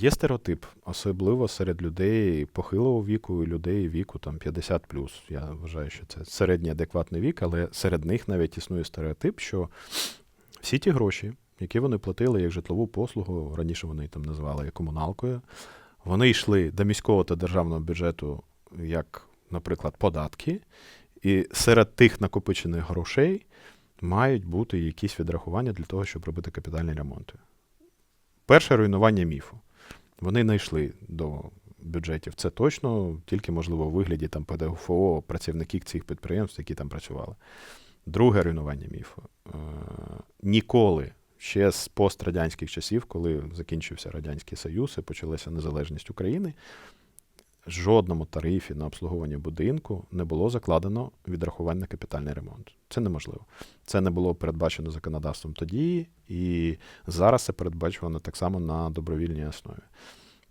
Є стереотип, особливо серед людей похилого віку і людей віку там 50 Я вважаю, що це середній адекватний вік, але серед них навіть існує стереотип, що всі ті гроші, які вони платили як житлову послугу, раніше вони там називали комуналкою, вони йшли до міського та державного бюджету як, наприклад, податки, і серед тих накопичених грошей мають бути якісь відрахування для того, щоб робити капітальні ремонти. Перше руйнування міфу. Вони не йшли до бюджетів. Це точно, тільки, можливо, у вигляді там ПДФО, працівників цих підприємств, які там працювали. Друге руйнування міфу. Е, ніколи ще з пострадянських часів, коли закінчився Радянський Союз і почалася незалежність України, жодному тарифі на обслуговування будинку не було закладено відрахувань на капітальний ремонт. Це неможливо. Це не було передбачено законодавством тоді, і зараз це передбачено так само на добровільній основі.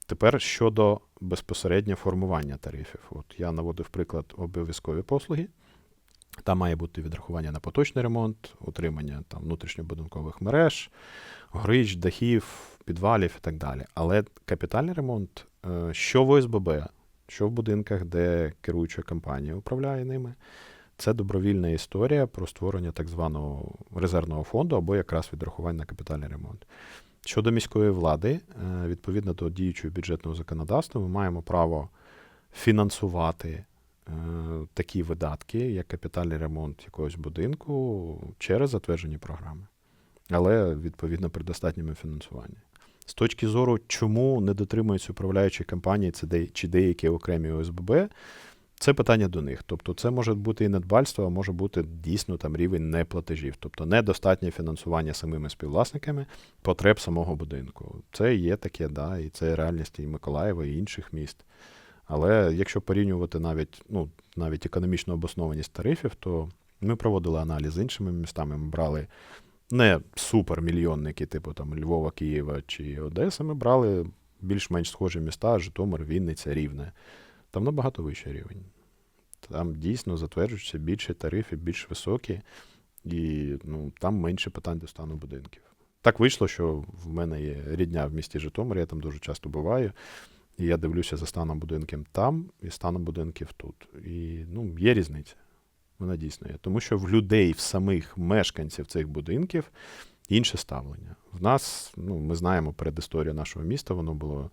Тепер щодо безпосередньо формування тарифів. От я наводив приклад обов'язкові послуги. Там має бути відрахування на поточний ремонт, утримання там, внутрішньобудинкових мереж, горищ, дахів, підвалів і так далі. Але капітальний ремонт, е, що в ОСББ, що в будинках, де керуюча компанія управляє ними, це добровільна історія про створення так званого резервного фонду або якраз відрахувань на капітальний ремонт. Щодо міської влади, е, відповідно до діючого бюджетного законодавства, ми маємо право фінансувати е, такі видатки, як капітальний ремонт якогось будинку через затверджені програми, але відповідно при достатньому фінансуванні. З точки зору, чому не дотримуються управляючі компанії це де- чи деякі окремі ОСББ, це питання до них. Тобто, це може бути і недбальство, а може бути дійсно там рівень неплатежів, тобто недостатнє фінансування самими співвласниками потреб самого будинку. Це є таке, да, і це реальність і Миколаєва, і інших міст. Але якщо порівнювати навіть, ну, навіть економічну обоснованість тарифів, то ми проводили аналіз з іншими містами. Ми брали не супермільйонники, типу там Львова, Києва чи Одеса. Ми брали більш-менш схожі міста: Житомир, Вінниця, Рівне. Там набагато вищий рівень. Там дійсно затверджуються більші тарифи, більш високі, і ну, там менше питань до стану будинків. Так вийшло, що в мене є рідня в місті Житомир, я там дуже часто буваю. І я дивлюся за станом будинків там і станом будинків тут. І ну, є різниця. Вона дійсно є. Тому що в людей, в самих мешканців цих будинків інше ставлення. В нас, ну, ми знаємо передісторію нашого міста, воно було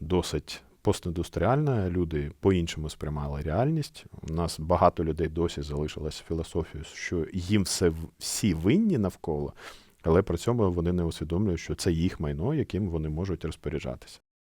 досить постіндустріальне. Люди по-іншому сприймали реальність. У нас багато людей досі залишилось філософією, що їм все всі винні навколо, але при цьому вони не усвідомлюють, що це їх майно, яким вони можуть розпоряджатися.